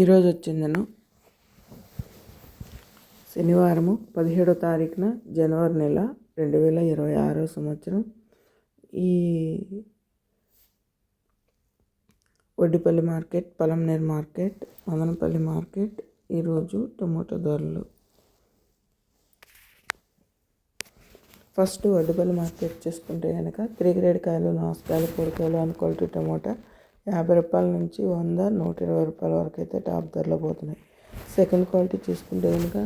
ఈరోజు వచ్చిందను శనివారము పదిహేడో తారీఖున జనవరి నెల రెండు వేల ఇరవై ఆరో సంవత్సరం. ఈ Oddipalli market Palamaner market Madanapalli market ఈరోజు టొమాటో ధరలు. ఫస్ట్ వడ్డుపల్లి మార్కెట్ చూసుకుంటే కనుక త్రీ గ్రేడ్ కాయలు నాసుకాయలు కూరకాయలు అండ్ క్వాలిటీ టమోటా యాభై రూపాయల నుంచి వంద నూట ఇరవై రూపాయల వరకు అయితే టాప్ ధరలో పోతున్నాయి. సెకండ్ క్వాలిటీ చూసుకుంటే కనుక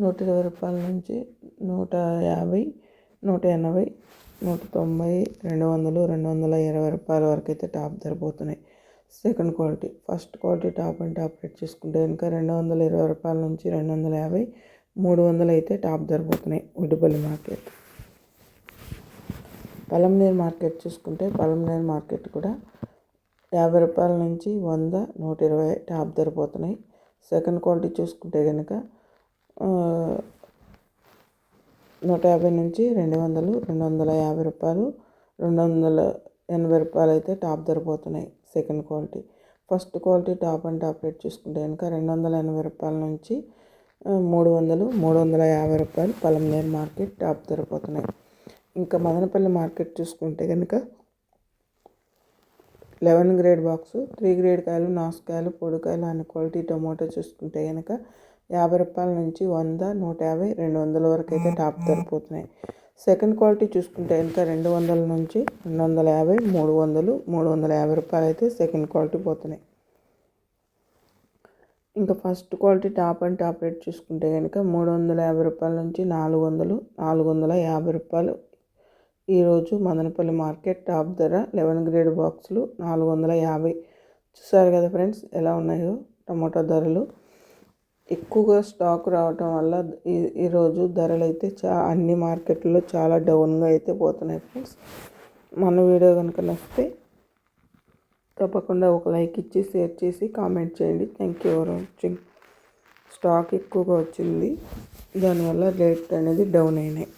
నూట ఇరవై రూపాయల నుంచి నూట యాభై నూట ఎనభై నూట తొంభై రెండు వందలు రెండు వందల ఇరవై రూపాయల వరకు అయితే టాప్ ధర పోతున్నాయి. Second quality first quality top and top rate చూసుకుంటే కనుక రెండు వందల ఇరవై రూపాయల నుంచి రెండు వందల యాభై మూడు వందలు అయితే టాప్ ధర పోతున్నాయి ఉడిపల్లి మార్కెట్. పలంనేరు మార్కెట్ చూసుకుంటే పలంనేరు మార్కెట్ కూడా యాభై రూపాయల నుంచి వంద నూట ఇరవై టాప్ ధర పోతున్నాయి. సెకండ్ క్వాలిటీ చూసుకుంటే కనుక నూట యాభై నుంచి రెండు వందలు రెండు వందల యాభై రూపాయలు రెండు వందల ఎనభై రూపాయలు అయితే టాప్ ధర పోతున్నాయి second quality. First quality top and top rate చూసుకుంటే కనుక రెండు వందల ఎనభై రూపాయల నుంచి మూడు వందలు మూడు వందల యాభై రూపాయలు పలంనేరు మార్కెట్ టాప్ ధర పోతున్నాయి. ఇంకా మదనపల్లి మార్కెట్ చూసుకుంటే కనుక eleven grade box three grade కాయలు నాసుకాయలు పొడికాయలు అన్ని క్వాలిటీ టొమాటో చూసుకుంటే కనుక యాభై రూపాయల నుంచి వంద నూట యాభై రెండు వందల వరకు అయితే టాప్ సరిపోతున్నాయి సెకండ్ క్వాలిటీ చూసుకుంటే కనుక రెండు వందల నుంచి రెండు వందల యాభై మూడు వందలు మూడు వందల యాభై రూపాయలు అయితే సెకండ్ క్వాలిటీ పోతున్నాయి. ఇంకా first quality top and top rate చూసుకుంటే కనుక మూడు వందల యాభై రూపాయల నుంచి నాలుగు వందలు నాలుగు వందల యాభై రూపాయలు ఈరోజు మదనపల్లి మార్కెట్ టాప్ ధర లెవెన్ గ్రేడ్ బాక్సులు నాలుగు వందల యాభై. చూసారు కదా ఫ్రెండ్స్ ఎలా ఉన్నాయో టమాటో ధరలు. ఎక్కువగా స్టాక్ రావటం వల్ల ఈ ఈరోజు ధరలు అయితే చా అన్ని మార్కెట్లో చాలా డౌన్గా అయితే పోతున్నాయి ఫ్రెండ్స్. మన వీడియో కనుక నచ్చితే తప్పకుండా ఒక లైక్ ఇచ్చి షేర్ చేసి కామెంట్ చేయండి. Thank you for watching. Stock ఎక్కువగా వచ్చింది. దానివల్ల రేట్ అనేది డౌన్ అయినాయి.